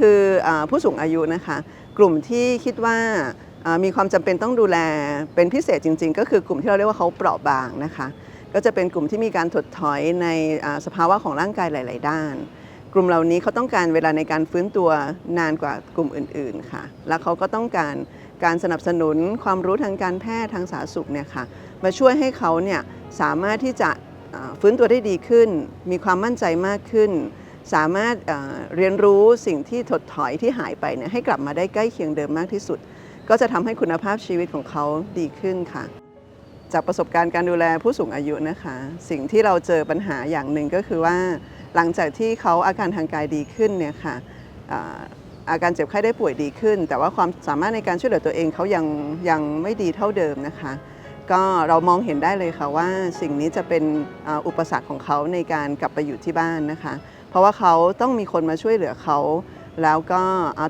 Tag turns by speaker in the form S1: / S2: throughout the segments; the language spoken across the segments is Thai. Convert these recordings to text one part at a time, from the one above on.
S1: คืออผู้สูงอายุนะคะ กลุ่มที่คิดว่ามีความจำเป็นต้องดูแลเป็นพิเศษจริง ๆ ก็คือกลุ่มที่เราเรียกว่าเขาเปราะบางนะคะ ก็จะเป็นกลุ่มที่มีการถดถอยในสภาวะของร่างกายหลาย ๆ ด้าน กลุ่มเหล่านี้เขาต้องการเวลาในการฟื้นตัวนานกว่ากลุ่มอื่น ๆ ค่ะ แล้วเขาก็ต้องการการสนับสนุนความรู้ทางการแพทย์ทางสาธารณสุขเนี่ยค่ะมาช่วยให้เขาเนี่ยสามารถที่จะฟื้นตัวได้ดีขึ้น มีความมั่นใจมากขึ้น สามารถเเรียนรู้สิ่งที่ถดถอยที่หายไปเนี่ยให้กลับมาได้ใกล้เคียงเดิมมากที่สุด ก็จะทำให้คุณภาพชีวิตของเขาดีขึ้นค่ะ จากประสบการณ์การดูแลผู้สูงอายุนะคะ สิ่งที่เราเจอปัญหาอย่างหนึ่งก็คือว่า หลังจากที่เขาอาการทางกายดีขึ้นเนี่ยค่ะอาการเจ็บไข้ได้ป่วยดีขึ้น แต่ว่าความสามารถในการช่วยเหลือตัวเองเขายังยังไม่ดีเท่าเดิมนะคะ ก็เรามองเห็นได้เลยค่ะว่าสิ่งนี้จะเป็นอุปสรรคของเขาในการกลับไปอยู่ที่บ้านนะคะ เพราะว่าเขาต้องมีคนมาช่วยเหลือเขา แล้วก็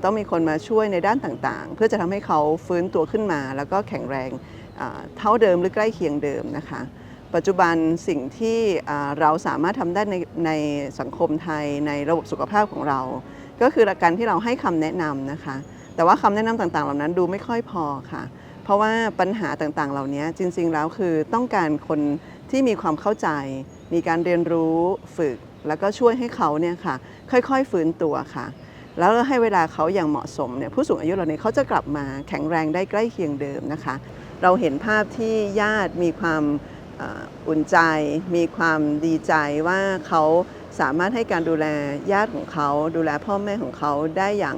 S1: ต้องมีคนมาช่วยในด้านต่างๆ เพื่อจะทำให้เขาฟื้นตัวขึ้นมา แล้วก็แข็งแรงเท่าเดิมหรือใกล้เคียงเดิมนะคะ ปัจจุบันสิ่งที่เราสามารถทำได้ในในสังคมไทยในระบบสุขภาพของเรา ก็คือการที่เราให้คำแนะนำนะคะ แต่ว่าคำแนะนำต่างๆ เหล่านั้นดูไม่ค่อยพอค่ะเพราะว่าปัญหาต่างๆ เหล่านี้จริงๆ แล้วคือต้องการคนที่มีความเข้าใจ มีการเรียนรู้ฝึก แล้วก็ช่วยให้เขาเนี่ยค่ะค่อยๆฟื้นตัวค่ะ แล้วให้เวลาเขาอย่างเหมาะสมเนี่ยผู้สูงอายุเหล่านี้เขาจะกลับมาแข็งแรงได้ใกล้เคียงเดิมนะคะ เราเห็นภาพที่ญาติมีความอ,อุ่นใจ มีความดีใจว่าเขาสามารถให้การดูแลญาติของเขา ดูแลพ่อแม่ของเขาได้อย่าง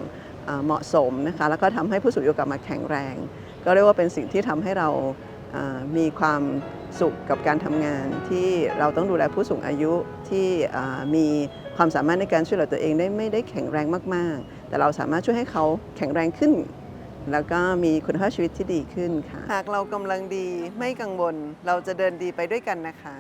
S1: เหมาะสมนะคะแล้วก็ทำให้ผู้สูงอายุกลับมาแข็งแรง ก็เรียกว่าเป็นสิ่งที่ทำให้เรา มีความสุขกับการทำงาน ที่เราต้องดูแลผู้สูงอายุที่มีความสามารถในการช่วยเหลือตัวเองได้ไม่ได้แข็งแรงมาก ๆ แต่เราสามารถช่วยให้เขาแข็งแรงขึ้น แล้วก็มีคุณภาพชีวิตที่ดีขึ้นค่ะ หากเรากำลังดีไม่กังวลเราจะเดินดีไปด้วยกันนะคะ